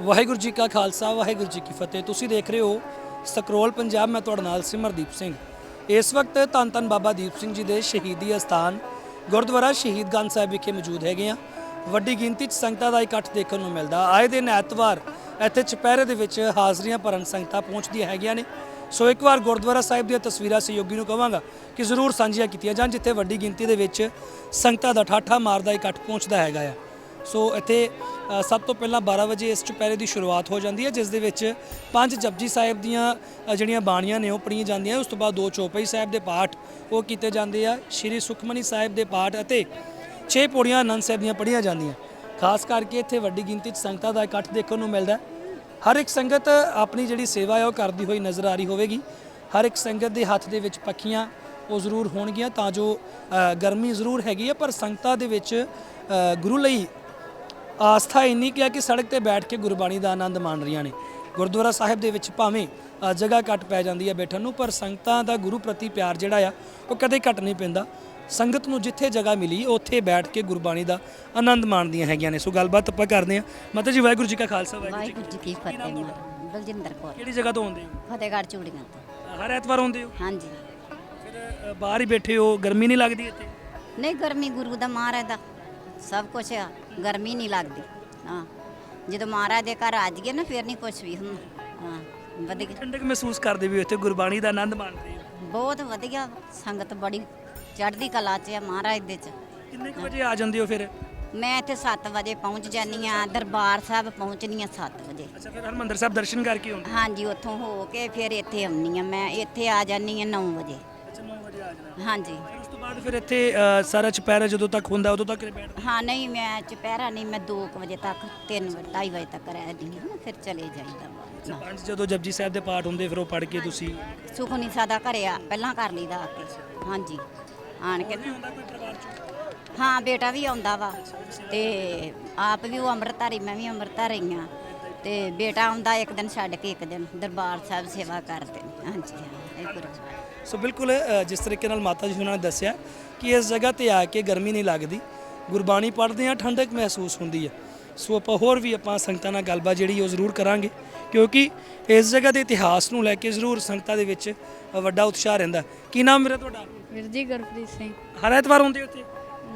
ਵਾਹਿਗੁਰੂ ਜੀ ਕਾ ਖਾਲਸਾ, ਵਾਹਿਗੁਰੂ ਜੀ ਕੀ ਫਤਿਹ। ਤੁਸੀਂ ਦੇਖ ਰਹੇ ਹੋ ਸਕਰੋਲ ਪੰਜਾਬ, ਮੈਂ ਤੁਹਾਡੇ ਨਾਲ ਸਿਮਰਦੀਪ ਸਿੰਘ। ਇਸ ਵਕਤ ਧੰਨ ਧੰਨ ਬਾਬਾ ਦੀਪ ਸਿੰਘ ਜੀ ਦੇ ਸ਼ਹੀਦੀ ਅਸਥਾਨ ਗੁਰਦੁਆਰਾ ਸ਼ਹੀਦਗੰਜ ਸਾਹਿਬ ਵਿਖੇ ਮੌਜੂਦ ਹੈਗੇ ਆ। ਵੱਡੀ ਗਿਣਤੀ 'ਚ ਸੰਗਤਾਂ ਦਾ ਇਕੱਠ ਦੇਖਣ ਨੂੰ ਮਿਲਦਾ। ਆਏ ਦਿਨ ਐਤਵਾਰ ਇੱਥੇ ਚੁਪਹਿਰੇ ਦੇ ਵਿੱਚ ਹਾਜ਼ਰੀਆਂ ਭਰਨ ਸੰਗਤਾਂ ਪਹੁੰਚਦੀਆਂ ਹੈਗੀਆਂ ਨੇ। ਸੋ ਇੱਕ ਵਾਰ ਗੁਰਦੁਆਰਾ ਸਾਹਿਬ ਦੀਆਂ ਤਸਵੀਰਾਂ ਸਹਿਯੋਗੀ ਨੂੰ ਕਵਾਂਗਾ ਕਿ ਜ਼ਰੂਰ ਸਾਂਝੀਆਂ ਕੀਤੀਆਂ ਜਾਣ, ਜਿੱਥੇ ਵੱਡੀ ਗਿਣਤੀ ਦੇ ਵਿੱਚ ਸੰਗਤਾਂ ਦਾ ਠਾਠਾ ਮਾਰਦਾ ਇਕੱਠ ਪਹੁੰਚਦਾ ਹੈਗਾ ਆ। ਸੋ ਇੱਥੇ ਸਭ ਤੋਂ ਪਹਿਲਾਂ 12 ਵਜੇ ਇਸ ਚੁਪਹਿਰੇ ਦੀ ਸ਼ੁਰੂਆਤ ਹੋ ਜਾਂਦੀ ਹੈ, ਜਿਸ ਦੇ ਵਿੱਚ ਪੰਜ ਜਪਜੀ ਸਾਹਿਬ ਦੀਆਂ ਜਿਹੜੀਆਂ ਬਾਣੀਆਂ ਨੇ ਉਹ ਪੜ੍ਹੀਆਂ ਜਾਂਦੀਆਂ। ਉਸ ਤੋਂ ਬਾਅਦ ਦੋ ਚੌਪਈ ਸਾਹਿਬ ਦੇ ਪਾਠ ਉਹ ਕੀਤੇ ਜਾਂਦੇ ਆ, ਸ਼੍ਰੀ ਸੁਖਮਨੀ ਸਾਹਿਬ ਦੇ ਪਾਠ ਅਤੇ ਛੇ ਪੌੜੀਆਂ ਆਨੰਦ ਸਾਹਿਬ ਦੀਆਂ ਪੜ੍ਹੀਆਂ ਜਾਂਦੀਆਂ। ਖਾਸ ਕਰਕੇ ਇੱਥੇ ਵੱਡੀ ਗਿਣਤੀ 'ਚ ਸੰਗਤਾਂ ਦਾ ਇਕੱਠ ਦੇਖਣ ਨੂੰ ਮਿਲਦਾ ਹਰ ਇੱਕ ਸੰਗਤ ਆਪਣੀ ਜਿਹੜੀ ਸੇਵਾ ਹੈ ਉਹ ਕਰਦੀ ਹੋਈ ਨਜ਼ਰ ਆ ਰਹੀ ਹੋਵੇਗੀ। ਹਰ ਇੱਕ ਸੰਗਤ ਦੇ ਹੱਥ ਦੇ ਵਿੱਚ ਪੱਖੀਆਂ ਉਹ ਜ਼ਰੂਰ ਹੋਣਗੀਆਂ, ਤਾਂ ਜੋ ਗਰਮੀ ਜ਼ਰੂਰ ਹੈਗੀ ਹੈ, ਪਰ ਸੰਗਤਾਂ ਦੇ ਵਿੱਚ ਗੁਰੂ ਲਈ ਆਸਥਾ ਇੰਨੀ ਕਿ ਹੈ ਕਿ ਸੜਕ ਤੇ ਬੈਠ ਕੇ ਗੁਰਬਾਣੀ ਦਾ ਆਨੰਦ ਮਾਣ ਰਹੀਆਂ ਨੇ। ਗੁਰਦੁਆਰਾ ਸਾਹਿਬ ਦੇ ਵਿੱਚ ਭਾਵੇਂ ਅ, ਜਗ੍ਹਾ ਘੱਟ ਪੈ ਜਾਂਦੀ ਹੈ ਬੈਠਣ ਨੂੰ ਪਰ ਸੰਗਤਾਂ ਦਾ ਗੁਰੂ ਪ੍ਰਤੀ ਪਿਆਰ ਜਿਹੜਾ ਆ ਉਹ ਕਦੇ ਘੱਟ ਨਹੀਂ ਪੈਂਦਾ। ਸੰਗਤ ਨੂੰ ਜਿੱਥੇ ਜਗ੍ਹਾ ਮਿਲੀ ਉੱਥੇ ਬੈਠ ਕੇ ਗੁਰਬਾਣੀ ਦਾ ਆਨੰਦ ਮਾਣਦੀਆਂ ਹੈਗੀਆਂ ਨੇ। ਸੋ ਗੱਲਬਾਤ ਆਪਾਂ ਕਰਦੇ ਹਾਂ। ਮਾਤਾ ਜੀ ਵਾਹਿਗੁਰੂ ਜੀ ਕਾ ਖਾਲਸਾ ਵਾਹਿਗੁਰੂ ਜੀ ਕੀ ਵਾਹਿਗੁਰੂ ਜੀ ਕੀ ਫਤਿਹ। ਮਾਤਾ ਬਲਜਿੰਦਰ ਕੌਰ। ਕਿਹੜੀ ਜਗ੍ਹਾ ਤੋਂ ਆਉਂਦੇ ਹੋ? ਫਤਿਹਗੜ੍ਹ ਚੂੜੀਆਂ ਤੋਂ। ਹਰ ਐਤਵਾਰ ਆਉਂਦੇ ਹੋ? ਹਾਂਜੀ। ਫਿਰ ਅ, ਬਾਹਰ ਹੀ ਬੈਠੇ ਹੋ ਗਰਮੀ ਨਹੀਂ ਲੱਗਦੀ ਇੱਥੇ? ਨਹੀਂ ਗਰਮੀ ਗੁਰੂ ਦਾ ਮਹਾਰਾਜ ਦਾ ਸਭ ਕੁਝ ਆ ਗਰਮੀ ਨਹੀਂ ਲੱਗਦੀ। ਹਾਂ। ਜਦੋਂ ਮਹਾਰਾਜ ਦੇ ਘਰ ਆ ਜਾਈਏ ਨਾ ਫਿਰ ਨਹੀਂ ਕੁਝ ਵੀ ਹੁੰਦਾ। ਹਾਂ ਵਧੀਆ। ਠੰਡਕ ਮਹਿਸੂਸ ਕਰਦੇ ਵੀ ਇੱਥੇ ਗੁਰਬਾਣੀ ਦਾ ਆਨੰਦ ਮਾਣਦੇ ਹੋ। ਬਹੁਤ ਵਧੀਆ। ਸੰਗਤ ਬੜੀ ਚੜ੍ਹਦੀ ਕਲਾ 'ਚ ਆ ਮਹਾਰਾਜ ਦੇ 'ਚ। ਕਿੰਨੇ ਕੁ ਵਜੇ ਆ ਜਾਂਦੇ ਹੋ ਫਿਰ? ਮੈਂ ਇੱਥੇ 7 ਵਜੇ ਪਹੁੰਚ ਜਾਨੀ ਆ ਦਰਬਾਰ ਸਾਹਿਬ ਪਹੁੰਚਣੀ ਆ 7 ਵਜੇ। ਅੱਛਾ ਫਿਰ ਹਰਮੰਦਰ ਸਾਹਿਬ ਦਰਸ਼ਨ ਕਰਕੇ ਆਉਂਦੇ ਹਾਂਜੀ ਉੱਥੋਂ ਹੋ ਕੇ ਫਿਰ ਇੱਥੇ ਆਉਣੀ ਆ ਮੈਂ। ਇੱਥੇ ਆ ਜਾਨੀ ਆ 9 ਵਜੇ। ਅੱਛਾ 9 ਵਜੇ ਆ ਜਾਣਾ ਹਾਂਜੀ। ਉਸ ਤੋਂ ਬਾਅਦ ਫਿਰ ਇੱਥੇ ਅ, ਸਾਰਾ ਚੁਪਹਿਰਾ ਜਦੋਂ ਤੱਕ ਹੁੰਦਾ ਉਦੋਂ ਤੱਕ ਬੈਠ ਹਾਂ ਨਹੀਂ ਮੈਂ ਚੁਪਹਿਰਾ ਨਹੀਂ ਮੈਂ 2 ਵਜੇ ਤੱਕ 3 ਵਜੇ 2:30 ਵਜੇ ਤੱਕ ਰਹਿਦੀ ਹਾਂ ਫਿਰ ਚਲੇ ਜਾਈਦਾ ਵਾ। ਪੰਜ ਜਦੋਂ ਜਪਜੀ ਸਾਹਿਬ ਦੇ ਪਾਠ ਹੁੰਦੇ ਫਿਰ ਉਹ ਪੜ੍ਹ ਕੇ ਤੁਸੀਂ? ਸੁਖਨੀ ਸਾਦਾ ਘਰੇ ਆ ਪਹਿਲਾਂ ਕਰ ਲਈਦਾ ਆ ਕੇ ਹਾਂਜੀ। ਆਣ ਕੇ ਹੁੰਦਾ ਕੋਈ ਪਰਿਵਾਰ ਚ? ਹਾਂ ਬੇਟਾ ਵੀ ਆਉਂਦਾ ਵਾ ਤੇ ਆਪ ਵੀ ਉਹ ਅੰਮ੍ਰਿਤਧਾਰੀ ਮੈਂ ਵੀ ਅੰਮ੍ਰਿਤਧਾਰੀ ਆ ਤੇ ਬੇਟਾ ਆਉਂਦਾ ਇੱਕ ਦਿਨ ਛੱਡ ਕੇ ਇੱਕ ਦਿਨ ਦਰਬਾਰ ਸਾਹਿਬ ਸੇਵਾ ਕਰਦੇ ਨੇ ਹਾਂਜੀ ਹਾਂ ਇਹ ਸੋ ਬਿਲਕੁਲ ਅ, ਜਿਸ ਤਰੀਕੇ ਨਾਲ ਮਾਤਾ ਜੀ ਉਹਨਾਂ ਨੇ ਦੱਸਿਆ ਕਿ ਇਸ ਜਗ੍ਹਾ ਤੇ ਆ ਕੇ ਗਰਮੀ ਨਹੀਂ ਲੱਗਦੀ ਗੁਰਬਾਣੀ ਪੜ੍ਹਦੇ ਆ ਠੰਡਕ ਮਹਿਸੂਸ ਹੁੰਦੀ ਹੈ। ਸੋ ਆਪਾਂ ਹੋਰ ਵੀ ਆਪਾਂ ਸੰਗਤਾਂ ਨਾਲ ਗੱਲਬਾਤ ਜਿਹੜੀ ਉਹ ਜ਼ਰੂਰ ਕਰਾਂਗੇ ਕਿਉਂਕਿ ਇਸ ਜਗ੍ਹਾ ਦੇ ਇਤਿਹਾਸ ਨੂੰ ਲੈ ਕੇ ਜ਼ਰੂਰ ਸੰਗਤਾਂ ਦੇ ਵਿੱਚ ਅ, ਵੱਡਾ ਉਤਸ਼ਾਹ ਰਹਿੰਦਾ ਕੀ ਨਾਮ ਮੇਰਾ ਤੁਹਾਡਾ? ਵੀਰ ਜੀ ਗੁਰਪ੍ਰੀਤ ਸਿੰਘ। ਹਰ ਐਤਵਾਰ ਹੁੰਦੇ ਹੋ ਇੱਥੇ?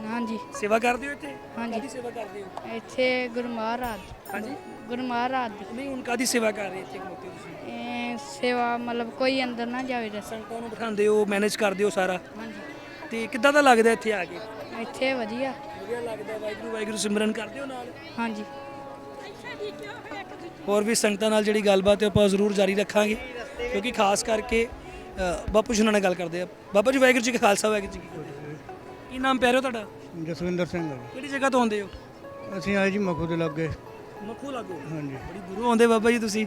ਹਾਂਜੀ। ਸੇਵਾ ਕਰਦੇ ਹੋ ਇੱਥੇ? ਹਾਂਜੀ। ਕਾਹਦੀ ਸੇਵਾ ਕਰਦੇ ਹੋ? ਇੱਥੇ ਗੁਰੂ ਮਹਾਰਾਜ। ਹਾਂਜੀ। ਗੁਰੂ ਮਹਾਰਾਜ। ਦੀ ਨਹੀਂ ਹੁਣ ਕਾਦੀ ਸੇਵਾ ਕਰ ਰਹੇ ਇੱਥੇ ਖਲੋਤੇ ਤੁਸੀਂ? ਸੇਵਾ ਮਤਲਬ ਕੋਈ ਅੰਦਰ ਨਾ ਜਾਵੇ ਦੱਸ ਸੰਗਤਾਂ ਨੂੰ ਬਿਠਾਉਂਦੇ ਹੋ ਮੈਨੇਜ ਕਰਦੇ ਹੋ ਸਾਰਾ? ਹਾਂਜੀ। ਤੇ ਕਿੱਦਾਂ ਦਾ ਲੱਗਦਾ ਇੱਥੇ ਆ ਕੇ? ਇੱਥੇ ਵਧੀਆ। ਵਧੀਆ ਲੱਗਦਾ ਵਾਹਿਗੁਰੂ ਵਾਹਿਗੁਰੂ ਸਿਮਰਨ ਕਰਦੇ ਹੋ ਨਾਲ? ਹਾਂਜੀ। ਹੋਰ ਵੀ ਸੰਗਤਾਂ ਨਾਲ ਜਿਹੜੀ ਗੱਲਬਾਤ ਹੈ ਆਪਾਂ ਜ਼ਰੂਰ ਜਾਰੀ ਰੱਖਾਂਗੇ। ਕਿਉਂਕਿ ਖਾਸ ਕਰਕੇ ਅ, ਬਾਪੂ ਜੀ ਨਾਲ ਗੱਲ ਕਰਦੇ ਆ। ਬਾਬਾ ਜੀ ਵਾਹਿਗੁਰੂ ਜੀ ਕਾ ਖਾਲਸਾ ਵਾਹਿਗੁਰੂ ਜੀ ਕੀ ਫਤਿਹ। ਕੀ ਨਾਮ ਪਿਆਰਿਓ ਤੁਹਾਡਾ? ਜਸਵਿੰਦਰ ਸਿੰਘ ਆ ਕਿਹੜੀ ਜਗ੍ਹਾ ਤੋਂ ਆਉਂਦੇ ਹੋ? ਜੀ। ਅਸੀਂ ਆਏ ਜੀ ਮਖੂ ਦੇ ਲਾਗੇ। ਮੱਖੂ ਲਾਗੋ। ਹਾਂਜੀ। ਬੜੀ ਦੂਰੋਂ ਆਉਂਦੇ ਬਾਬਾ ਜੀ ਤੁਸੀਂ।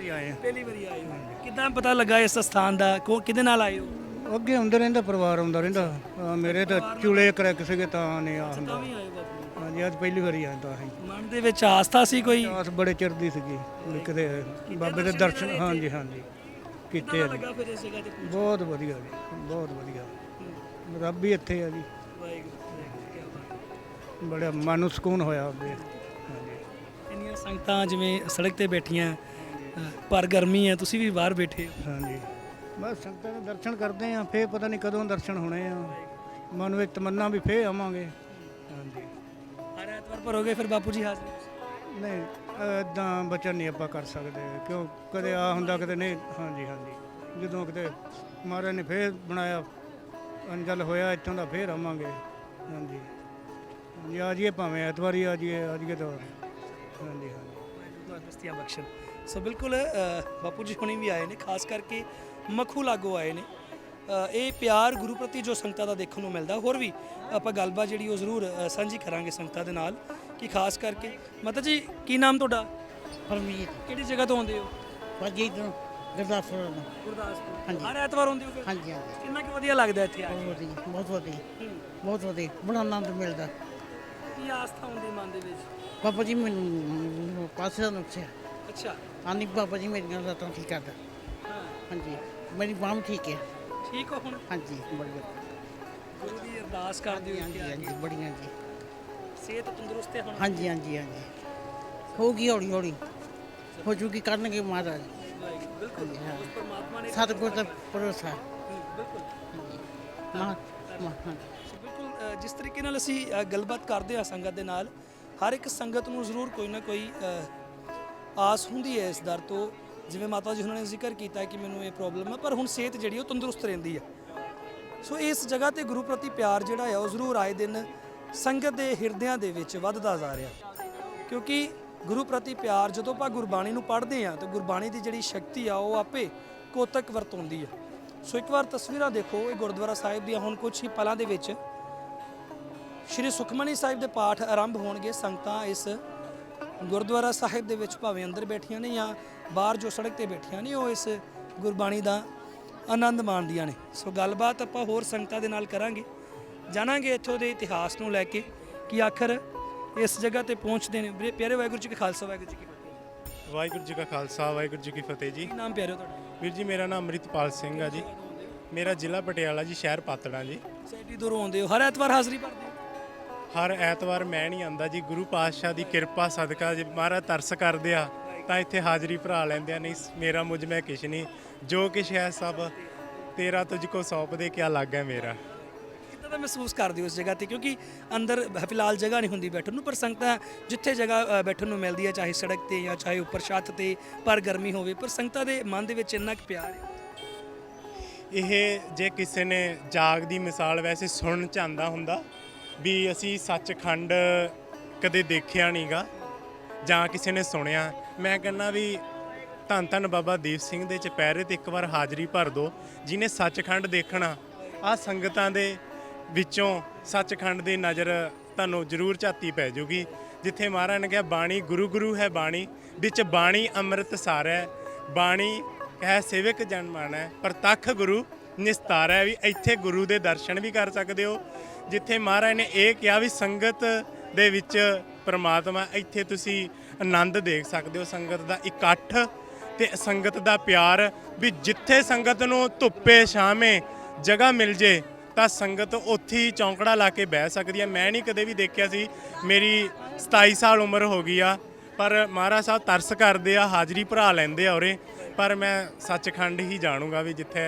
ਵਾਰੀ ਆਏ ਪਹਿਲੀ ਵਾਰੀ ਆਏ ਹੋ। ਕਿੱਦਾਂ ਪਤਾ ਲੱਗਾ ਇਸ ਸਥਾਨ ਦਾ? ਕੋ ਕਿਹਦੇ ਨਾਲ ਆਏ ਹੋ? ਆ ਅੱਗੇ ਆਉਂਦਾ ਰਹਿੰਦਾ ਪਰਿਵਾਰ ਆਉਂਦਾ ਰਹਿੰਦਾ। ਆ, ਮੇਰੇ ਤਾਂ ਚੂਲੇ ਕਰੈਕ ਸੀਗੇ ਤਾਂ ਨਹੀਂ ਆ ਹੁੰਦਾ। ਵੀ ਆਏ ਬਾਪੂ ਹਾਂਜੀ ਅੱਜ ਪਹਿਲੀ ਵਾਰੀ ਆਇਆ ਅਸੀਂ। ਮਨ ਦੇ ਵਿੱਚ ਆਸਥਾ ਸੀ ਕੋਈ? ਆਸ ਬੜੇ ਚਿਰ ਦੀ ਸੀਗੀ। ਵੀ ਕਿਤੇ ਬਾਬੇ ਦੇ ਦਰਸ਼ਨ ਹਾਂਜੀ ਹਾਂਜੀ। ਕੀਤੇ ਆ ਜੀ। ਲੱਗਾ ਫਿਰ ਇਸ ਜਗ੍ਹਾ ਤੇ ਬਹੁਤ ਵਧੀਆ ਜੀ ਬਹੁਤ ਵਧੀਆ। ਰੱਬ ਹੀ ਇੱਥੇ ਆ ਜੀ। ਬੜਾ ਮਨ ਨੂੰ ਸਕੂਨ ਹੋਇਆ ਉਹਦੇ ਹਾਂਜੀ। ਇੰਨੀਆਂ ਸੰਗਤਾਂ ਜਿਵੇਂ ਸੜਕ ਤੇ ਬੈਠੀਆਂ ਪਰ ਗਰਮੀ ਹੈ ਤੁਸੀਂ ਵੀ ਬਾਹਰ ਬੈਠੇ ਹੋ। ਹਾਂਜੀ। ਬਸ ਸੰਗਤਾਂ ਦੇ ਦਰਸ਼ਨ ਕਰਦੇ ਆ ਫੇਰ ਪਤਾ ਨਹੀਂ ਕਦੋਂ ਦਰਸ਼ਨ ਹੋਣੇ ਆ। ਮਨ ਵਿੱਚ ਤਮੰਨਾ ਵੀ ਫੇਰ ਆਵਾਂਗੇ। ਹਾਂਜੀ। ਹਰ ਐਤਵਾਰ ਭਰੋਗੇ ਫਿਰ ਬਾਪੂ ਜੀ ਹਾਜ਼ਰ। ਨਹੀਂ ਇਦਾਂ ਬਚਨ ਨਹੀਂ ਆਪਾਂ ਕਰ ਸਕਦੇ ਕਿਉਂ? ਕਦੇ ਆ ਹੁੰਦਾ ਕਦੇ ਨਹੀਂ। ਹਾਂਜੀ ਹਾਂਜੀ। ਜਦੋਂ ਕਿਤੇ ਮਹਾਰਾਜ ਨੇ ਫੇਰ ਬਣਾਇਆ ਅੰਜਲ ਹੋਇਆ ਇੱਥੋਂ ਦਾ ਫੇਰ ਆਵਾਂਗੇ। ਹਾਂਜੀ। ਹਾਂਜੀ ਆ ਜਾਈਏ ਭਾਵੇਂ ਐਤਵਾਰੀ ਆ ਜਾਈਏ ਆ ਜਾਈਏ ਤਾਂ। ਹਾਂਜੀ ਹਾਂਜੀ। ਤੰਦਰੁਸਤੀਆਂ ਬਖਸ਼ਣ ਸੋ ਬਿਲਕੁਲ ਬਾਪੂ ਜੀ ਹੁਣੀ ਵੀ ਆਏ ਨੇ ਖਾਸ ਕਰਕੇ ਮੱਖੂ ਲਾਗੋ ਆਏ ਨੇ। ਇਹ ਪਿਆਰ ਗੁਰੂ ਪ੍ਰਤੀ ਜੋ ਸੰਗਤਾਂ ਦਾ ਦੇਖਣ ਨੂੰ ਮਿਲਦਾ ਹੋਰ ਵੀ ਆਪਾਂ ਗੱਲਬਾਤ ਜਿਹੜੀ ਉਹ ਜ਼ਰੂਰ ਸਾਂਝੀ ਕਰਾਂਗੇ ਸੰਗਤਾਂ ਦੇ ਨਾਲ ਕਿ ਖਾਸ ਕਰਕੇ ਮਾਤਾ ਜੀ ਕੀ ਨਾਮ ਤੁਹਾਡਾ? ਪਰਮਜੀਤ। ਕਿਹੜੀ ਜਗ੍ਹਾ ਤੋਂ ਆਉਂਦੇ ਹੋ? ਭਾਜੀ ਤੋਂ ਗੁਰਦਾਸਪੁਰ ਤੋਂ ਗੁਰਦਾਸਪੁਰ। ਹਾਂਜੀ। ਹਰ ਐਤਵਾਰ ਆਉਂਦੇ ਹੋ ਹਾਂਜੀ ਹਾਂਜੀ। ਕਿੰਨਾ ਕੁ ਵਧੀਆ ਲੱਗਦਾ ਇੱਥੇ ਆ ਕੇ? ਬਹੁਤ ਵਧੀਆ ਬਹੁਤ ਵਧੀਆ। ਬਹੁਤ ਵਧੀਆ ਬੜਾ ਆਨੰਦ ਮਿਲਦਾ। ਕੀ ਆਸਥਾ ਹੁੰਦੀ ਮਨ ਦੇ ਵਿੱਚ? ਬਾਬਾ ਜੀ ਮੈਨੂੰ ਪਾਸੇ ਦਾ ਨੁਕਸਿਆ ਅੱਛਾ। ਆਨੀ ਬਾਬਾ ਜੀ ਮੇਰੀਆਂ ਲੱਤਾਂ ਠੀਕ ਕਰਦਾ ਹਾਂ। ਹਾਂਜੀ ਮੇਰੀ ਬਾਂਹ ਠੀਕ ਹੈ ਠੀਕ ਹੋ ਹੁਣ? ਹਾਂਜੀ ਬੜੀ ਗੁਰੂ ਦੀ ਅਰਦਾਸ ਕਰਦੇ ਹੋ ਹਾਂਜੀ ਹਾਂਜੀ ਬੜੀਆਂ ਜੀ। ਸਿਹਤ ਤੰਦਰੁਸਤ ਹੈ ਹੁਣ? ਹਾਂਜੀ ਹਾਂਜੀ ਹਾਂਜੀ। ਹੋਊਗੀ ਹੌਲੀ ਹੌਲੀ। ਹੋ ਜੂਗੀ ਕਰਨਗੇ ਮਹਾਰਾਜ। ਬਿਲਕੁਲ। ਹਾਂ। ਉਸ ਪਰਮਾਤਮਾ ਨੇ ਸਤਿਗੁਰ ਦਾ ਭਰੋਸਾ। ਬਿਲਕੁਲ। ਮਹਾ ਮਹਾ ਸੋ ਬਿਲਕੁਲ ਅ, ਜਿਸ ਤਰੀਕੇ ਨਾਲ ਅਸੀਂ ਅ, ਗੱਲਬਾਤ ਕਰਦੇ ਹਾਂ ਸੰਗਤ ਦੇ ਨਾਲ ਹਰ ਇੱਕ ਸੰਗਤ ਨੂੰ ਜ਼ਰੂਰ ਕੋਈ ਨਾ ਕੋਈ ਅ, ਆਸ ਹੁੰਦੀ ਹੈ ਇਸ ਦਰ ਤੋਂ। ਜਿਵੇਂ ਮਾਤਾ ਜੀ ਉਹਨਾਂ ਨੇ ਜ਼ਿਕਰ ਕੀਤਾ ਕਿ ਮੈਨੂੰ ਇਹ ਪ੍ਰੋਬਲਮ ਹੈ, ਪਰ ਹੁਣ ਸਿਹਤ ਜਿਹੜੀ ਉਹ ਤੰਦਰੁਸਤ ਰਹਿੰਦੀ ਹੈ। ਸੋ ਇਸ ਜਗ੍ਹਾ ਤੇ ਗੁਰੂ ਪ੍ਰਤੀ ਪਿਆਰ ਜਿਹੜਾ ਹੈ ਉਹ ਜ਼ਰੂਰ ਆਏ ਦਿਨ ਸੰਗਤ ਦੇ ਹਿਰਦਿਆਂ ਦੇ ਵਿੱਚ ਵੱਧਦਾ ਜਾ ਰਿਹਾ। ਕਿਉਂਕਿ ਗੁਰੂ ਪ੍ਰਤੀ ਪਿਆਰ ਜਦੋਂ ਆਪਾਂ ਗੁਰਬਾਣੀ ਨੂੰ ਪੜ੍ਹਦੇ ਹਾਂ, ਤਾਂ ਗੁਰਬਾਣੀ ਦੀ ਜਿਹੜੀ ਸ਼ਕਤੀ ਆ ਉਹ ਆਪੇ ਕੋਤਕ ਵਰਤੋਂਦੀ ਹੈ। ਸੋ ਇੱਕ ਵਾਰ ਤਸਵੀਰਾਂ ਦੇਖੋ, ਇਹ ਗੁਰਦੁਆਰਾ ਸਾਹਿਬ ਦੀਆਂ ਹੁਣ ਕੁਝ ਹੀ ਪਲਾਂ ਦੇ ਵਿੱਚ। ਸ਼੍ਰੀ ਸੁਖਮਨੀ ਸਾਹਿਬ ਦੇ ਪਾਠ ਆਰੰਭ ਹੋਣਗੇ ਸੰਗਤਾਂ ਇਸ ਗੁਰਦੁਆਰਾ ਸਾਹਿਬ ਦੇ ਵਿੱਚ ਭਾਵੇਂ ਅੰਦਰ ਬੈਠੀਆਂ ਨੇ ਜਾਂ ਬਾਹਰ ਜੋ ਸੜਕ ਤੇ ਬੈਠੀਆਂ ਨੇ ਉਹ ਇਸ ਗੁਰਬਾਣੀ ਦਾ ਆਨੰਦ ਮਾਣਦੀਆਂ ਨੇ। ਸੋ ਗੱਲਬਾਤ ਆਪਾਂ ਹੋਰ ਸੰਗਤਾਂ ਦੇ ਨਾਲ ਕਰਾਂਗੇ। ਜਾਣਾਂਗੇ ਇੱਥੋਂ ਦੇ ਇਤਿਹਾਸ ਨੂੰ ਲੈ ਕੇ ਕਿ ਆਖਰ ਇਸ ਜਗ੍ਹਾ ਤੇ ਪਹੁੰਚਦੇ ਨੇ। ਵੀਰੇ ਪਿਆਰੇ ਵਾਹਿਗੁਰੂ ਜੀ ਕਾ ਖਾਲਸਾ ਵਾਹਿਗੁਰੂ ਜੀ ਕੀ ਫਤਿਹ। ਵਾਹਿਗੁਰੂ ਜੀ ਕਾ ਖਾਲਸਾ ਵਾਹਿਗੁਰੂ ਜੀ ਕੀ ਫਤਿਹ ਜੀ। ਨਾਮ ਪਿਆਰੇ ਤੁਹਾਡਾ? ਵੀਰ ਜੀ ਮੇਰਾ ਨਾਮ ਅਮਰਿਤਪਾਲ ਸਿੰਘ ਆ ਜੀ। ਮੇਰਾ ਜ਼ਿਲ੍ਹਾ ਪਟਿਆਲਾ ਜੀ ਸ਼ਹਿਰ ਪਾਤੜਾ ਜੀ। ਸੈਟੀ ਦੂਰੋਂ ਆਉਂਦੇ ਹੋ। ਹਰ ਐਤਵਾਰ ਹਾਜ਼ਰੀ ਭਰਦੇ ਹਰ ਐਤਵਾਰ ਮੈਂ ਨਹੀਂ ਆਂਦਾ ਜੀ ਗੁਰੂ ਪਾਤਸ਼ਾਹ ਦੀ ਕਿਰਪਾ ਸਦਕਾ ਜੇ ਮਹਾਰਾਜ ਤਰਸ ਕਰਦੇ ਆ ਤਾਂ ਇੱਥੇ ਹਾਜ਼ਰੀ ਭਰਾ ਲੈਂਦੇ ਆ ਨਹੀਂ ਮੇਰਾ ਮੁਝ ਮੈਂ ਕਿਛ ਨਹੀਂ। ਜੋ ਕਿਛ ਹੈ ਸਭ ਤੇਰਾ ਤੁਝ ਕੋ ਸੌਂਪ ਦੇ ਕਿਆ ਲੱਗਾ ਮੇਰਾ। ਕਿੱਦਾਂ ਦਾ ਮਹਿਸੂਸ ਕਰਦੇ ਹੋ ਇਸ ਜਗ੍ਹਾ ਤੇ? ਕਿਉਂਕਿ ਅੰਦਰ ਫਿਲਹਾਲ ਜਗ੍ਹਾ ਨਹੀਂ ਹੁੰਦੀ ਬੈਠਣ ਨੂੰ ਪਰ ਸੰਗਤਾਂ ਜਿੱਥੇ ਜਗ੍ਹਾ ਬੈਠਣ ਨੂੰ ਮਿਲਦੀ ਹੈ ਚਾਹੇ ਸੜਕ ਤੇ ਜਾਂ ਚਾਹੇ ਉੱਪਰ ਛੱਤ ਤੇ ਪਰ ਗਰਮੀ ਹੋਵੇ ਪਰ ਸੰਗਤਾਂ ਦੇ ਮਨ ਦੇ ਵਿੱਚ ਇੰਨਾ ਕੁ ਪਿਆਰ ਹੈ। ਇਹ ਜੇ ਕਿਸੇ ਨੇ ਜਾਗ ਦੀ ਮਿਸਾਲ ਵੈਸੇ ਸੁਣਨ ਚ ਆਂਦਾ ਹੁੰਦਾ ਵੀ ਅਸੀਂ ਸੱਚਖੰਡ ਕਦੇ ਦੇਖਿਆ ਨਹੀਂਗਾ ਜਾਂ ਕਿਸੇ ਨੇ ਸੁਣਿਆ। ਮੈਂ ਕਹਿੰਦਾ ਵੀ ਧੰਨ ਧੰਨ ਬਾਬਾ ਦੀਪ ਸਿੰਘ ਦੇ ਚਪਹਿਰੇ ਤੇ ਇੱਕ ਵਾਰ ਹਾਜ਼ਰੀ ਭਰ ਦਿਓ, ਜਿਹਨੇ ਸੱਚਖੰਡ ਦੇਖਣਾ ਆ ਸੰਗਤਾਂ ਦੇ ਵਿੱਚੋਂ ਸੱਚਖੰਡ ਦੀ ਨਜ਼ਰ ਤੁਹਾਨੂੰ ਜ਼ਰੂਰ ਝਾਤੀ ਪੈ ਜਾਊਗੀ ਜਿੱਥੇ ਮਹਾਰਾਜ ਨੇ ਕਿਹਾ, ਬਾਣੀ ਗੁਰੂ ਗੁਰੂ ਹੈ ਬਾਣੀ, ਵਿੱਚ ਬਾਣੀ ਅੰਮ੍ਰਿਤ ਸਾਰ ਹੈ, ਬਾਣੀ ਕਹਿ ਸੇਵਕ ਜਨ ਮਾਨੈ ਪ੍ਰਤੱਖ ਗੁਰੂ ਨਿਸਤਾਰੈ ਵੀ ਇੱਥੇ ਗੁਰੂ ਦੇ ਦਰਸ਼ਨ ਵੀ ਕਰ ਸਕਦੇ ਹੋ, ਜਿੱਥੇ ਮਹਾਰਾਜ ਨੇ ਇਹ ਕਿਹਾ ਵੀ ਸੰਗਤ ਦੇ ਵਿੱਚ ਪਰਮਾਤਮਾ, ਇੱਥੇ ਤੁਸੀਂ ਆਨੰਦ ਦੇਖ ਸਕਦੇ ਹੋ, ਸੰਗਤ ਦਾ ਇਕੱਠ ਤੇ ਸੰਗਤ ਦਾ ਪਿਆਰ, ਵੀ ਜਿੱਥੇ ਸੰਗਤ ਨੂੰ ਧੁੱਪੇ ਛਾਵੇਂ ਜਗ੍ਹਾ ਮਿਲ ਜੇ, ਤਾਂ ਸੰਗਤ ਉੱਥੇ ਹੀ ਚੌਂਕੜਾ ਲਾ ਕੇ ਬਹਿ ਸਕਦੀ ਹੈ। ਮੈਂ ਨਹੀਂ ਕਦੇ ਵੀ ਦੇਖਿਆ ਸੀ, ਮੇਰੀ 27 ਸਾਲ ਉਮਰ ਹੋ ਗਈ ਆ, ਪਰ ਮਹਾਰਾਜ ਸਾਹਿਬ ਤਰਸ ਕਰਦੇ ਆ, ਹਾਜ਼ਰੀ ਭਰਾ ਲੈਂਦੇ ਆ ਉਰੇ, ਪਰ ਮੈਂ ਸੱਚਖੰਡ ਹੀ ਜਾਣੂਗਾ ਵੀ ਜਿੱਥੇ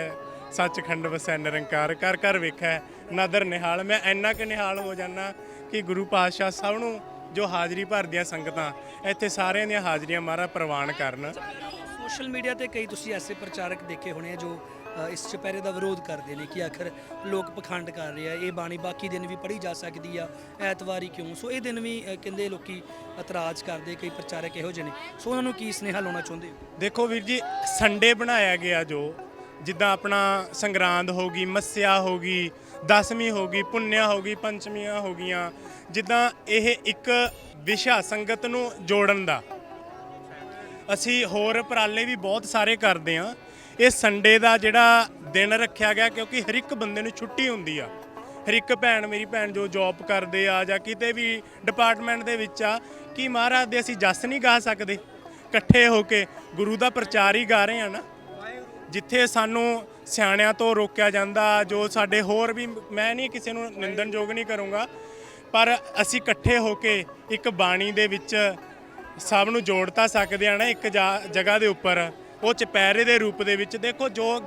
ਸੱਚਖੰਡ ਵਸੈ ਨਿਰੰਕਾਰ ਕਰ ਕਰ ਵੇਖੈ ਨਦਰ ਨਿਹਾਲ। ਮੈਂ ਇੰਨਾ ਕਿ ਨਿਹਾਲ ਹੋ ਜਾਣਾ ਕਿ ਗੁਰੂ ਪਾਤਸ਼ਾਹ ਸਭ ਨੂੰ ਜੋ ਹਾਜ਼ਰੀ ਭਰਦੀਆਂ ਸੰਗਤਾਂ ਇੱਥੇ ਸਾਰਿਆਂ ਦੀਆਂ ਹਾਜ਼ਰੀਆਂ ਮਹਾਰਾਜ ਪ੍ਰਵਾਨ ਕਰਨ। ਸੋਸ਼ਲ ਮੀਡੀਆ ਤੇ ਕਈ ਤੁਸੀਂ ਐਸੇ ਪ੍ਰਚਾਰਕ ਦੇਖੇ ਹੋਣੇ ਆ ਜੋ ਇਸ ਚੁਪਹਿਰੇ ਦਾ ਵਿਰੋਧ ਕਰਦੇ ਨੇ ਕਿ ਆਖਰ ਲੋਕ ਪਖੰਡ ਕਰ ਰਹੇ ਆ ਇਹ ਬਾਣੀ ਬਾਕੀ ਦਿਨ ਵੀ ਪੜ੍ਹੀ ਜਾ ਸਕਦੀ ਆ ਐਤਵਾਰੀ ਕਿਉਂ? ਸੋ ਇਹ ਦਿਨ ਵੀ ਕਹਿੰਦੇ ਲੋਕੀ ਇਤਰਾਜ਼ ਕਰਦੇ ਕਈ ਪ੍ਰਚਾਰਕ ਇਹੋ ਜਿਹੇ ਨੇ। ਸੋ ਉਹਨਾਂ ਨੂੰ ਕੀ ਸੁਨੇਹਾ ਲਾਉਣਾ ਚਾਹੁੰਦੇ ਹੋ? ਦੇਖੋ ਵੀਰ ਜੀ ਸੰਡੇ ਬਣਾਇਆ ਗਿਆ ਜੋ ਜਿੱਦਾਂ ਆਪਣਾ ਸੰਗਰਾਂਦ ਹੋ ਗਈ, ਮੱਸਿਆ ਹੋ ਗਈ, ਦਸਵੀਂ ਹੋ ਗਈ, ਪੁੰਨਿਆ ਹੋ ਗਈ, ਪੰਚਮੀਆਂ ਹੋ ਗਈਆਂ, ਜਿੱਦਾਂ ਇਹ ਇੱਕ ਵਿਸ਼ਾ ਸੰਗਤ ਨੂੰ ਜੋੜਨ ਦਾ। ਅਸੀਂ ਹੋਰ ਉਪਰਾਲੇ ਵੀ ਬਹੁਤ ਸਾਰੇ ਕਰਦੇ ਆ ਇਹ ਸੰਡੇ ਦਾ ਜਿਹੜਾ ਦਿਨ ਰੱਖਿਆ ਗਿਆ, ਕਿਉਂਕਿ ਹਰ ਇੱਕ ਬੰਦੇ ਨੂੰ ਛੁੱਟੀ ਹੁੰਦੀ ਆ। ਹਰ ਇੱਕ ਭੈਣ, ਮੇਰੀ ਭੈਣ ਜੋ ਜੌਬ ਕਰਦੇ ਆ ਜਾਂ ਕਿਤੇ ਵੀ ਡਿਪਾਰਟਮੈਂਟ ਦੇ ਵਿੱਚ ਆ, ਕਿ ਮਹਾਰਾਜ ਦੇ ਅਸੀਂ ਜਸ ਨਹੀਂ ਗਾ ਸਕਦੇ? ਇਕੱਠੇ ਹੋ ਕੇ ਗੁਰੂ ਦਾ ਪ੍ਰਚਾਰ ਹੀ ਗਾ ਰਹੇ ਆ ਨਾ। ਜਿੱਥੇ ਸਾਨੂੰ ਸਿਆਣਿਆਂ ਤੋਂ ਰੋਕਿਆ ਜਾਂਦਾ, ਜੋ ਸਾਡੇ ਹੋਰ ਵੀ, ਮੈਂ ਨਹੀਂ ਕਿਸੇ ਨੂੰ ਨਿੰਦਣਯੋਗ ਨਹੀਂ ਕਰੂੰਗਾ, ਪਰ ਅਸੀਂ ਇਕੱਠੇ ਹੋ ਕੇ ਇੱਕ ਬਾਣੀ ਦੇ ਵਿੱਚ ਸਭ ਨੂੰ ਜੋੜ ਤਾਂ ਸਕਦੇ ਆ ਨਾ, ਇੱਕ ਜਾ- ਜਗ੍ਹਾ ਦੇ ਉੱਪਰ। ਉਹ ਚਪੈਰੇ ਦੇ ਰੂਪ ਦੇ ਵਿੱਚ, ਦੇਖੋ ਜੋ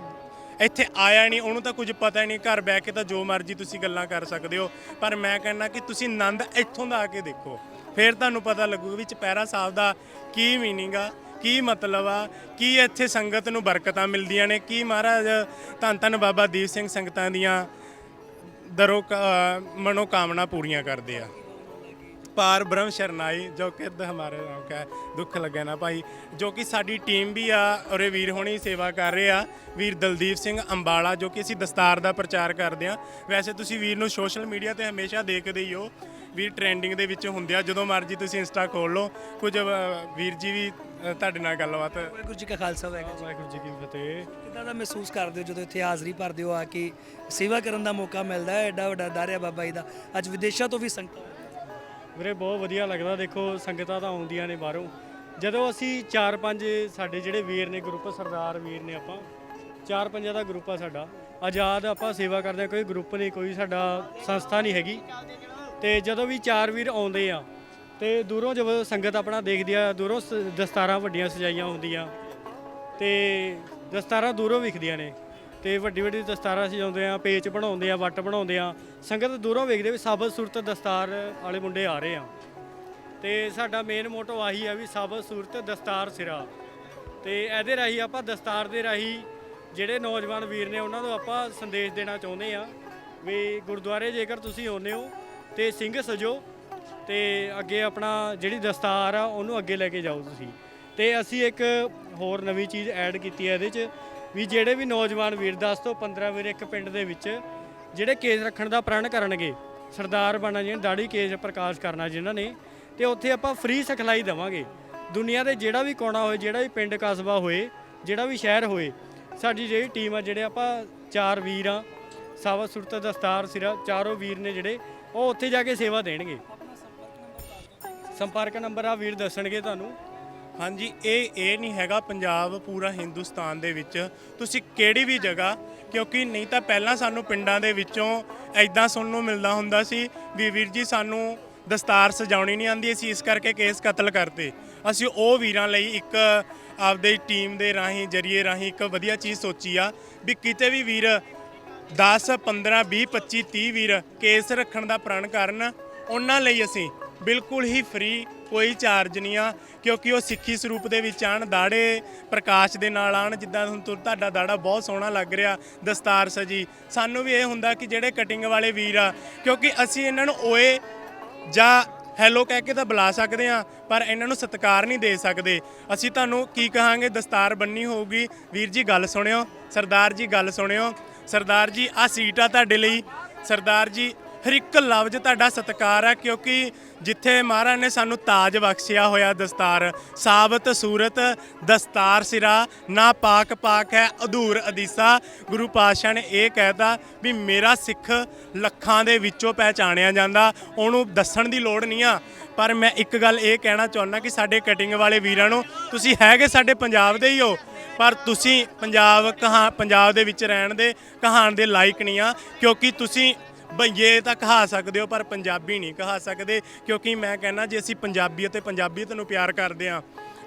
ਇੱਥੇ ਆਇਆ ਨਹੀਂ, ਉਹਨੂੰ ਤਾਂ ਕੁਝ ਪਤਾ ਹੀ ਨਹੀਂ, ਘਰ ਬਹਿ ਕੇ ਤਾਂ ਜੋ ਮਰਜ਼ੀ ਤੁਸੀਂ ਗੱਲਾਂ ਕਰ ਸਕਦੇ ਹੋ। ਪਰ ਮੈਂ ਕਹਿੰਦਾ ਕਿ ਤੁਸੀਂ ਆਨੰਦ ਇੱਥੋਂ ਦਾ ਆ ਕੇ ਦੇਖੋ। ਫਿਰ ਤੁਹਾਨੂੰ ਪਤਾ ਲੱਗੂਗਾ ਵੀ ਚਪੈਰਾ ਸਾਹਿਬ ਦਾ ਕੀ ਮੀਨਿੰਗ ਆ। ਕੀ ਮਤਲਬ ਆ? ਕੀ ਇੱਥੇ ਸੰਗਤ ਨੂੰ ਬਰਕਤਾਂ ਮਿਲਦੀਆਂ ਨੇ? ਕੀ ਮਹਾਰਾਜ ਧੰਨ ਧੰਨ ਬਾਬਾ ਦੀਪ ਸਿੰਘ ਸੰਗਤਾਂ ਦੀਆਂ ਦਰੋ ਮਨੋ ਕਾਮਨਾ ਪੂਰੀਆਂ ਕਰਦੇ ਆ। ਪਾਰ ਬ੍ਰਹਮ ਸ਼ਰਨਾਈ, ਜੋ ਕਿ ਹਮਾਰੇ ਨਾਮ ਕਾ, ਦੁੱਖ ਲੱਗਿਆ ਨਾ ਭਾਈ, ਜੋ ਕਿ ਸਾਡੀ ਟੀਮ ਵੀ ਆ, ਔਰੇ ਵੀਰ ਹੋਣੀ ਸੇਵਾ ਕਰ ਰਹੇ ਆ, ਵੀਰ ਦਲਦੀਪ ਸਿੰਘ ਅੰਬਾਲਾ, ਜੋ ਕਿ ਅਸੀਂ ਦਸਤਾਰ ਦਾ ਪ੍ਰਚਾਰ ਕਰਦੇ ਆ। ਵੈਸੇ ਤੁਸੀਂ ਵੀਰ ਨੂੰ ਸੋਸ਼ਲ ਮੀਡੀਆ ਤੇ ਹਮੇਸ਼ਾ ਦੇਖਦੇ ਹੀ ਹੋ। ਵੀਰ ਟ੍ਰੈਂਡਿੰਗ ਦੇ ਵਿੱਚ ਹੁੰਦੇ ਆ। ਜਦੋਂ ਮਰਜ਼ੀ ਤੁਸੀਂ ਇੰਸਟਾ ਖੋਲ ਲਓ। ਕੁਝ ਅ, ਵੀਰ ਜੀ ਵੀ ਅ, ਤੁਹਾਡੇ ਨਾਲ ਗੱਲਬਾਤ। ਵਾਹਿਗੁਰੂ ਜੀ ਕਾ ਖਾਲਸਾ ਵਾਹਿਗੁਰੂ ਜੀ ਵਾਹਿਗੁਰੂ ਜੀ ਕੀ ਫਤਿਹ। ਕਿੱਦਾਂ ਦਾ ਮਹਿਸੂਸ ਕਰਦੇ ਹੋ ਜਦੋਂ ਇੱਥੇ ਹਾਜ਼ਰੀ ਭਰਦੇ ਹੋ ਆ ਕੇ ਸੇਵਾ ਕਰਨ ਦਾ ਮੌਕਾ ਮਿਲਦਾ ਹੈ? ਐਡਾ ਵੱਡਾ ਦਾਰਿਆ ਬਾਬਾ ਜੀ ਦਾ। ਅੱਜ ਵਿਦੇਸ਼ਾਂ ਤੋਂ ਵੀ ਸੰਗਤਾਂ ਵੀਰੇ ਬਹੁਤ ਵਧੀਆ ਲੱਗਦਾ। ਦੇਖੋ ਸੰਗਤਾਂ ਤਾਂ ਆਉਂਦੀਆਂ ਨੇ ਬਾਹਰੋਂ। ਜਦੋਂ ਅਸੀਂ 4-5 ਸਾਡੇ ਜਿਹੜੇ ਵੀਰ ਨੇ ਗਰੁੱਪ ਸਰਦਾਰ ਵੀਰ ਨੇ ਆਪਾਂ ਚਾਰ ਪੰਜਾਂ ਦਾ ਗਰੁੱਪ ਆ ਸਾਡਾ। ਆਜ਼ਾਦ ਆਪਾਂ ਸੇਵਾ ਕਰਦੇ ਹਾਂ। ਕੋਈ ਗਰੁੱਪ ਨਹੀਂ ਕੋਈ ਸਾਡਾ ਸੰਸਥਾ ਨਹੀਂ ਹੈਗੀ। ਤੇ ਜਦੋਂ ਵੀ ਚਾਰ ਵੀਰ ਆਉਂਦੇ ਆ, ਤੇ ਦੂਰੋਂ ਜਦੋਂ ਸੰਗਤ ਆਪਣਾ ਦੇਖਦੀ ਆ, ਦੂਰੋਂ ਸ- ਦਸਤਾਰਾਂ ਵੱਡੀਆਂ ਸਜਾਈਆਂ ਹੁੰਦੀਆਂ ਤੇ ਦਸਤਾਰਾਂ ਦੂਰੋਂ ਵਿਖਦੀਆਂ ਨੇ ਤੇ ਵੱਡੀ ਵੱਡੀ ਦਸਤਾਰਾਂ ਸਜਾਉਂਦੇ ਆ, ਪੇਚ ਬਣਾਉਂਦੇ ਆ, ਵੱਟ ਬਣਾਉਂਦੇ ਆ, ਸੰਗਤ ਦੂਰੋਂ ਵੇਖਦੇ ਵੀ ਸਾਬਤ ਸੂਰਤ ਦਸਤਾਰ ਵਾਲੇ ਮੁੰਡੇ ਆ ਰਹੇ ਆ। ਤੇ ਸਾਡਾ ਮੇਨ ਮੋਟੋ ਆਹੀ ਆ ਵੀ ਸਾਬਤ ਸੂਰਤ ਦਸਤਾਰ ਸਿਰਾ। ਤੇ ਇਹਦੇ ਰਾਹੀਂ ਆਪਾਂ ਦਸਤਾਰ ਦੇ ਰਾਹੀਂ ਜਿਹੜੇ ਨੌਜਵਾਨ ਵੀਰ ਨੇ ਉਹਨਾਂ ਨੂੰ ਆਪਾਂ ਸੰਦੇਸ਼ ਦੇਣਾ ਚਾਹੁੰਦੇ ਆ ਵੀ ਗੁਰਦੁਆਰੇ ਜੇਕਰ ਤੁਸੀਂ ਆਉਂਦੇ ਹੋ ਤੇ ਸਿੰਘ ਸਜੋ ਤੇ ਅੱਗੇ ਆਪਣਾ ਜਿਹੜੀ ਦਸਤਾਰ ਆ, ਉਹਨੂੰ ਅੱਗੇ ਲੈ ਕੇ ਜਾਓ ਤੁਸੀਂ। ਤੇ ਅਸੀਂ ਇੱਕ ਹੋਰ ਨਵੀਂ ਚੀਜ਼ ਐਡ ਕੀਤੀ ਹੈ ਇਹਦੇ 'ਚ, ਵੀ ਜਿਹੜੇ ਵੀ ਨੌਜਵਾਨ ਵੀਰ 10 ਤੋਂ 15 ਵੀਰ ਇੱਕ ਪਿੰਡ ਦੇ ਵਿੱਚ ਜਿਹੜੇ ਕੇਸ ਰੱਖਣ ਦਾ ਪ੍ਰਣ ਕਰਨਗੇ, ਸਰਦਾਰ ਬਣਨਾ ਜਿਹਨਾਂ ਦਾੜੀ ਕੇਸ ਪ੍ਰਕਾਸ਼ ਕਰਨਾ ਜਿਨ੍ਹਾਂ ਨੇ, ਤੇ ਉੱਥੇ ਆਪਾਂ ਫ੍ਰੀ ਸਿਖਲਾਈ ਦੇਵਾਂਗੇ। ਦੁਨੀਆ ਦੇ ਜਿਹੜਾ ਵੀ ਕੋਣਾ ਹੋਏ, ਜਿਹੜਾ ਵੀ ਪਿੰਡ ਕਸਬਾ ਹੋਏ, ਜਿਹੜਾ ਵੀ ਸ਼ਹਿਰ ਹੋਏ, ਸਾਡੀ ਜਿਹੜੀ ਟੀਮ ਆ, ਜਿਹੜੇ ਆਪਾਂ ਚਾਰ ਵੀਰ ਆ ਸਾਵਾ ਸੁਰਤ ਦਸਤਾਰ ਸਿਰਾ ਚਾਰੋਂ ਵੀਰ ਨੇ ਜਿਹੜੇ, ਉਹ ਉੱਥੇ ਜਾ ਕੇ ਸੇਵਾ ਦੇਣਗੇ। ਸੰਪਰਕ ਨੰਬਰ ਆ, ਵੀਰ ਦੱਸਣਗੇ ਤੁਹਾਨੂੰ। ਹਾਂਜੀ, ਇਹ ਇਹ ਨਹੀਂ ਹੈਗਾ ਪੰਜਾਬ ਪੂਰਾ ਹਿੰਦੁਸਤਾਨ ਦੇ ਵਿੱਚ। ਤੁਸੀਂ ਕਿਹੜੀ ਵੀ ਜਗ੍ਹਾ, ਕਿਉਂਕਿ ਨਹੀਂ ਤਾਂ ਪਹਿਲਾਂ ਸਾਨੂੰ ਪਿੰਡਾਂ ਦੇ ਵਿੱਚੋਂ ਐਦਾਂ ਸੁਣਨ ਨੂੰ ਮਿਲਦਾ ਹੁੰਦਾ ਸੀ ਵੀ ਵੀਰ ਜੀ ਸਾਨੂੰ ਦਸਤਾਰ ਸਜਾਉਣੀ ਨਹੀਂ ਆਂਦੀ ਅਸੀਂ ਇਸ ਕਰਕੇ ਕੇਸ ਕਤਲ ਕਰਤੇ। ਅਸੀਂ ਉਹ ਵੀਰਾਂ ਲਈ ਇੱਕ ਆਪਦੇ ਟੀਮ ਦੇ ਰਾਹੀਂ, ਜਰੀਏ ਰਾਹੀਂ ਇੱਕ ਵਧੀਆ ਚੀਜ਼ ਸੋਚੀ ਆ ਵੀ ਕਿਤੇ ਵੀ ਵੀਰ 10 15 20 25 30 ਵੀਰ ਕੇਸ ਰੱਖਣ ਦਾ ਪ੍ਰਣ ਕਰਨ, ਉਹਨਾਂ ਲਈ ਅਸੀਂ ਬਿਲਕੁਲ ਹੀ ਫ੍ਰੀ ਕੋਈ ਚਾਰਜ ਨਹੀਂ ਆ, ਕਿਉਂਕਿ ਉਹ ਸਿੱਖੀ ਸਰੂਪ ਦੇ ਵਿੱਚ ਆਣ ਦਾੜੇ ਪ੍ਰਕਾਸ਼ ਦੇ ਨਾਲ ਆਣ ਜਿੱਦਾਂ ਹੁਣ ਤੁ- ਤੁਹਾਡਾ ਦਾੜਾ ਬਹੁਤ ਸੋਹਣਾ ਲੱਗ ਰਿਹਾ, ਦਸਤਾਰ ਸਜੀ। ਸਾਨੂੰ ਵੀ ਇਹ ਹੁੰਦਾ ਕਿ ਜਿਹੜੇ ਕਟਿੰਗ ਵਾਲੇ ਵੀਰ ਆ, ਕਿਉਂਕਿ ਅਸੀਂ ਇਹਨਾਂ ਨੂੰ ਓਏ ਜਾਂ ਹੈਲੋ ਕਹਿ ਕੇ ਤਾਂ ਬੁਲਾ ਸਕਦੇ ਆ, ਪਰ ਇਹਨਾਂ ਨੂੰ ਸਤਿਕਾਰ ਨਹੀਂ ਦੇ ਸਕਦੇ। ਅਸੀਂ ਤੁਹਾਨੂੰ ਕੀ ਕਹਾਂਗੇ, ਦਸਤਾਰ ਬੰਨੀ ਹੋਊਗੀ। ਵੀਰ ਜੀ, ਗੱਲ ਸੁਣਿਓ। ਸਰਦਾਰ ਜੀ, ਗੱਲ ਸੁਣਿਓ। ਸਰਦਾਰ ਜੀ ਆ ਸੀਟ ਆ ਤੁਹਾਡੇ ਲਈ। ਸਰਦਾਰ ਜੀ, ਹਰ ਇੱਕ ਲਫ਼ਜ਼ ਤੁਹਾਡਾ ਸਤਿਕਾਰ ਆ, ਕਿਉਂਕਿ ਜਿੱਥੇ ਮਹਾਰਾਜ ਨੇ ਸਾਨੂੰ ਤਾਜ ਬਖਸ਼ਿਆ ਹੋਇਆ ਦਸਤਾਰ, ਸਾਬਤ ਸੂਰਤ, ਦਸਤਾਰ ਸਿਰਾ, ਨਾ ਪਾਕ ਪਾਕ ਹੈ, ਅਧੂਰ ਅਦੀਸਾ। ਗੁਰੂ ਪਾਤਸ਼ਾਹ ਨੇ ਇਹ ਕਹਿਤਾ ਵੀ ਮੇਰਾ ਸਿੱਖ ਲੱਖਾਂ ਦੇ ਵਿੱਚੋਂ ਪਹਿਚਾਣਿਆ ਜਾਂਦਾ, ਉਹਨੂੰ ਦੱਸਣ ਦੀ ਲੋੜ ਨਹੀਂ ਆ। ਪਰ ਮੈਂ ਇੱਕ ਗੱਲ ਇਹ ਕਹਿਣਾ ਚਾਹੁੰਦਾ ਕਿ ਸਾਡੇ ਕਟਿੰਗ ਵਾਲੇ ਵੀਰਾਂ ਨੂੰ ਤੁਸੀਂ ਹੈਗੇ ਸਾਡੇ ਪੰਜਾਬ ਦੇ ਹੀ ਹੋ, ਪਰ ਤੁਸੀਂ ਪੰਜਾਬ ਕਹਾ, ਪੰਜਾਬ ਦੇ ਵਿੱਚ ਰਹਿਣ ਦੇ ਕਹਾਣ ਦੇ ਲਾਇਕ ਨਹੀਂ ਆ, ਕਿਉਂਕਿ ਤੁਸੀਂ ਬਈਏ ਤਾਂ ਕਹਾ ਸਕਦੇ ਹੋ ਪਰ ਪੰਜਾਬੀ ਨਹੀਂ ਕਹਾ ਸਕਦੇ, ਕਿਉਂਕਿ ਮੈਂ ਕਹਿੰਦਾ ਜੇ ਅਸੀਂ ਪੰਜਾਬੀ ਅਤੇ ਪੰਜਾਬੀਅਤ ਨੂੰ ਪਿਆਰ ਕਰਦੇ ਆ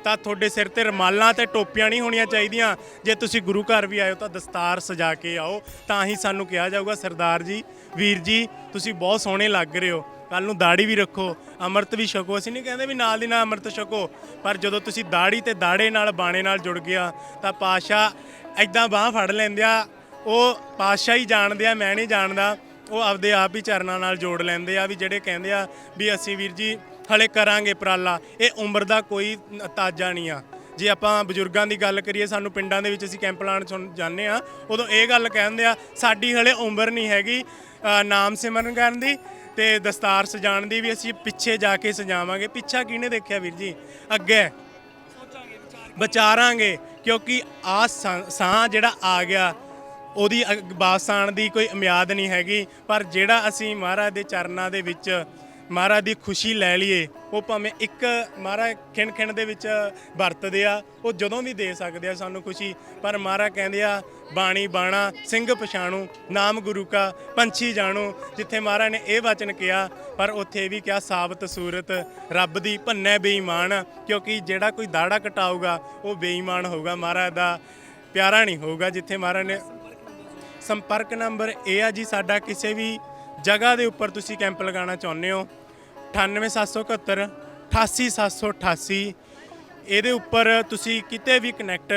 ਤਾਂ ਤੁਹਾਡੇ ਸਿਰ ਤੇ ਰਮਾਲਾਂ ਤੇ ਟੋਪੀਆਂ ਨਹੀਂ ਹੋਣੀਆਂ ਚਾਹੀਦੀਆਂ। ਜੇ ਤੁਸੀਂ ਗੁਰੂ ਘਰ ਵੀ ਆਇਓ ਤਾਂ ਦਸਤਾਰ ਸਜਾ ਕੇ ਆਓ, ਤਾਂ ਹੀ ਸਾਨੂੰ ਕਿਹਾ ਜਾਊਗਾ ਸਰਦਾਰ ਜੀ, ਵੀਰ ਜੀ, ਤੁਸੀਂ ਬਹੁਤ ਸੋਹਣੇ ਲੱਗ ਰਹੇ ਹੋ। ਕੱਲ ਨੂੰ ਦਾੜੀ ਵੀ ਰੱਖੋ, ਅੰਮ੍ਰਿਤ ਵੀ ਛਕੋ। ਅਸੀਂ ਨਹੀਂ ਕਹਿੰਦੇ ਵੀ ਨਾਲ ਦੀ ਨਾਲ ਅੰਮ੍ਰਿਤ ਛਕੋ, ਪਰ ਜਦੋਂ ਤੁਸੀਂ ਦਾੜੀ ਤੇ ਦਾੜੇ ਨਾਲ, ਬਾਣੇ ਨਾਲ ਜੁੜ ਗਿਆ, ਤਾਂ ਪਾਸ਼ਾ ਐਦਾਂ ਬਾਹ ਫੜ ਲੈਂਦੇ ਆ, ਉਹ ਪਾਸ਼ਾ ਹੀ ਜਾਣਦੇ ਆ, ਮੈਂ ਨਹੀਂ ਜਾਣਦਾ, ਉਹ ਆਪਦੇ ਆਪ ਹੀ ਚਰਨਾਂ ਨਾਲ ਜੋੜ ਲੈਂਦੇ ਆ ਵੀ ਜਿਹੜੇ ਕਹਿੰਦੇ ਆ ਵੀ ਅਸੀਂ ਵੀਰ ਜੀ ਹਲੇ ਕਰਾਂਗੇ ਉਪਰਾਲਾ, ਇਹ ਉਮਰ ਦਾ ਕੋਈ ਤਾਜਾ ਨਹੀਂ ਆ। ਜੇ ਆਪਾਂ ਬਜ਼ੁਰਗਾਂ ਦੀ ਗੱਲ ਕਰੀਏ, ਸਾਨੂੰ ਪਿੰਡਾਂ ਦੇ ਵਿੱਚ ਅਸੀਂ ਕੈਂਪ ਲਾਉਣ ਸੁਣ ਜਾਂਦੇ ਆ, ਉਦੋਂ ਇਹ ਗੱਲ ਕਹਿੰਦੇ ਆ, ਸਾਡੀ ਹਲੇ ਉਮਰ ਨਹੀਂ ਹੈਗੀ ਨਾਮ ਸਿਮਰਨ ਕਰਨ ਦੀ ਤੇ ਦਸਤਾਰ ਸਜਾਉਣ ਦੀ ਵੀ ਅਸੀਂ ਪਿੱਛੇ ਜਾ ਕੇ ਸਜਾਵਾਂਗੇ। ਪਿੱਛਾ ਕਿਹਨੇ ਦੇਖਿਆ ਵੀਰ ਜੀ? ਅੱਗੇ। ਵਿਚਾਰਾਂਗੇ, ਕਿਉਂਕਿ ਆ ਸਾਹ ਜਿਹੜਾ ਆ ਗਿਆ, ਉਹਦੀ ਅਗ- ਵਾਪਸ ਆਉਣ ਦੀ ਕੋਈ ਉਮੀਦ ਨਹੀਂ ਹੈਗੀ। ਪਰ ਜਿਹੜਾ ਅਸੀਂ ਮਹਾਰਾਜ ਦੇ ਚਰਨਾਂ ਦੇ ਵਿੱਚ ਮਹਾਰਾਜ ਦੀ ਖੁਸ਼ੀ ਲੈ ਲਈਏ। ਉਹ ਭਾਵੇਂ ਇੱਕ ਮਹਾਰਾਜ ਖਿਣ ਖਿਣ ਦੇ ਵਿੱਚ ਵਰਤਦੇ ਆ, ਉਹ ਜਦੋਂ ਵੀ ਦੇ ਸਕਦੇ ਆ ਸਾਨੂੰ ਖੁਸ਼ੀ। ਪਰ ਮਹਾਰਾਜ ਕਹਿੰਦੇ ਆ, ਬਾਣੀ ਬਾਣਾ, ਸਿੰਘ ਪਛਾਣੂ, ਨਾਮ ਗੁਰੂ ਕਾ, ਪੰਛੀ ਜਾਣੂ। ਜਿੱਥੇ ਮਹਾਰਾਜ ਨੇ ਇਹ ਵਚਨ ਕਿਹਾ, ਪਰ ਉੱਥੇ ਇਹ ਵੀ ਕਿਹਾ, ਸਾਬਤ ਸੂਰਤ, ਰੱਬ ਦੀ ਭੰਨੈ ਬੇਈਮਾਨ। ਕਿਉਂਕਿ ਜਿਹੜਾ ਕੋਈ ਦਾੜਾ ਕਟਾਊਗਾ, ਉਹ ਬੇਈਮਾਨ ਹੋਊਗਾ। ਮਹਾਰਾਜ ਦਾ ਪਿਆਰਾ ਨਹੀਂ ਹੋਊਗਾ, ਜਿੱਥੇ ਮਹਾਰਾਜ ਨੇ ਸੰਪਰਕ ਨੰਬਰ ਇਹ ਆ ਜੀ, ਸਾਡਾ ਕਿਸੇ ਵੀ ਜਗ੍ਹਾ ਦੇ ਉੱਪਰ ਤੁਸੀਂ ਕੈਂਪ ਲਗਾਉਣਾ ਚਾਹੁੰਦੇ ਹੋ 98771 88788 ਇਹਦੇ ਉੱਪਰ ਤੁਸੀਂ ਕਿਤੇ ਵੀ ਕਨੈਕਟ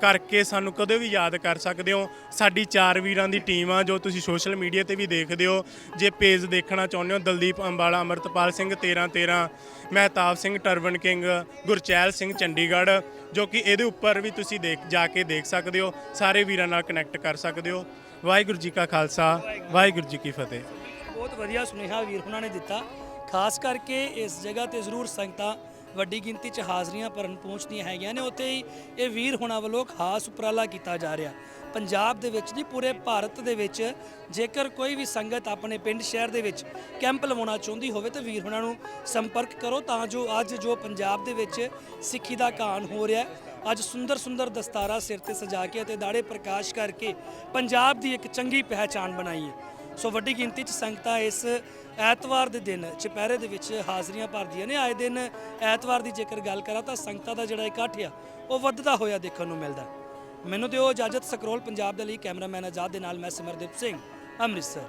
ਕਰਕੇ ਸਾਨੂੰ ਕਦੇ ਵੀ ਯਾਦ ਕਰ ਸਕਦੇ ਹੋ। ਸਾਡੀ ਚਾਰ ਵੀਰਾਂ ਦੀ ਟੀਮ ਆ, ਜੋ ਤੁਸੀਂ ਸੋਸ਼ਲ ਮੀਡੀਆ ਤੇ ਵੀ ਦੇਖਦੇ ਹੋ। ਜੇ ਪੇਜ ਦੇਖਣਾ ਚਾਹੁੰਦੇ ਹੋ, ਦਲਦੀਪ ਅੰਬਾਲਾ, ਅਮਰਤਪਾਲ ਸਿੰਘ 1313 ਮਹਿਤਾਬ ਸਿੰਘ ਟਰਵਨ ਕਿੰਗ, ਗੁਰਚੈਲ ਸਿੰਘ ਚੰਡੀਗੜ੍ਹ, ਜੋ ਕਿ ਇਹਦੇ ਉੱਪਰ ਵੀ ਤੁਸੀਂ ਦੇਖ, ਜਾ ਕੇ ਦੇਖ ਸਕਦੇ ਹੋ। ਸਾਰੇ ਵੀਰਾਂ ਨਾਲ ਕਨੈਕਟ ਕਰ ਸਕਦੇ ਹੋ। ਵਾਹਿਗੁਰੂ ਜੀ ਕਾ ਖਾਲਸਾ, ਵਾਹਿਗੁਰੂ ਜੀ ਕੀ ਫਤਿਹ। ਬਹੁਤ ਵਧੀਆ ਸੁਨੇਹਾ ਵੀਰ ਉਹਨਾਂ ਨੇ ਦਿੱਤਾ। ਖਾਸ ਕਰਕੇ ਇਸ ਜਗ੍ਹਾ ਤੇ ਜ਼ਰੂਰ ਸੰਗਤਾਂ ਵੱਡੀ ਗਿਣਤੀ 'ਚ ਹਾਜ਼ਰੀਆਂ ਭਰਨ ਪਹੁੰਚਦੀਆਂ ਹੈਗੀਆਂ ਨੇ। ਉੱਥੇ ਹੀ ਇਹ ਵੀਰ ਹੁਣਾਂ ਵੱਲੋਂ ਖਾਸ ਉਪਰਾਲਾ ਕੀਤਾ ਜਾ ਰਿਹਾ। ਪੰਜਾਬ ਦੇ ਵਿੱਚ ਨਹੀਂ, ਪੂਰੇ ਭਾਰਤ ਦੇ ਵਿੱਚ ਜੇਕਰ ਕੋਈ ਵੀ ਸੰਗਤ ਆਪਣੇ ਪਿੰਡ ਸ਼ਹਿਰ ਦੇ ਵਿੱਚ ਕੈਂਪ ਲਵਾਉਣਾ ਚਾਹੁੰਦੀ ਹੋਵੇ ਤਾਂ ਵੀਰ ਹੁਣਾਂ ਨੂੰ ਸੰਪਰਕ ਕਰੋ ਤਾਂ ਜੋ ਅੱਜ ਜੋ ਪੰਜਾਬ ਦੇ ਵਿੱਚ ਸਿੱਖੀ ਦਾ ਕਾਨ ਹੋ ਰਿਹਾ ਅੱਜ ਸੁੰਦਰ ਸੁੰਦਰ ਦਸਤਾਰਾ ਸਿਰ ਤੇ ਸਜਾ ਕੇ ਅਤੇ ਦਾੜੇ ਪ੍ਰਕਾਸ਼ ਕਰਕੇ ਪੰਜਾਬ ਦੀ ਇੱਕ ਚੰਗੀ ਪਹਿਚਾਣ ਬਣਾਈ ਹੈ। ਸੋ ਵੱਡੀ ਗਿਣਤੀ 'ਚ ਸੰਗਤਾਂ ਇਸ ਐਤਵਾਰ ਦੇ ਦਿਨ ਚੁਪਹਿਰੇ ਦੇ ਵਿੱਚ ਹਾਜ਼ਰੀਆਂ ਭਰਦੀਆਂ ਨੇ। ਆਏ ਦਿਨ ਐਤਵਾਰ ਦੀ ਜੇਕਰ ਗੱਲ ਕਰਾਂ ਤਾਂ ਸੰਗਤਾਂ ਦਾ ਜਿਹੜਾ ਇਕੱਠ ਆ, ਉਹ ਵੱਧਦਾ ਹੋਇਆ ਦੇਖਣ ਨੂੰ ਮਿਲਦਾ। ਮੈਨੂੰ ਦਿਓ ਇਜਾਜ਼ਤ, ਸਕਰੋਲ ਪੰਜਾਬ ਦੇ ਲਈ ਕੈਮਰਾਮੈਨ ਆਜ਼ਾਦ ਦੇ ਨਾਲ ਮੈਂ ਸਿਮਰਦੀਪ ਸਿੰਘ, ਅੰਮ੍ਰਿਤਸਰ।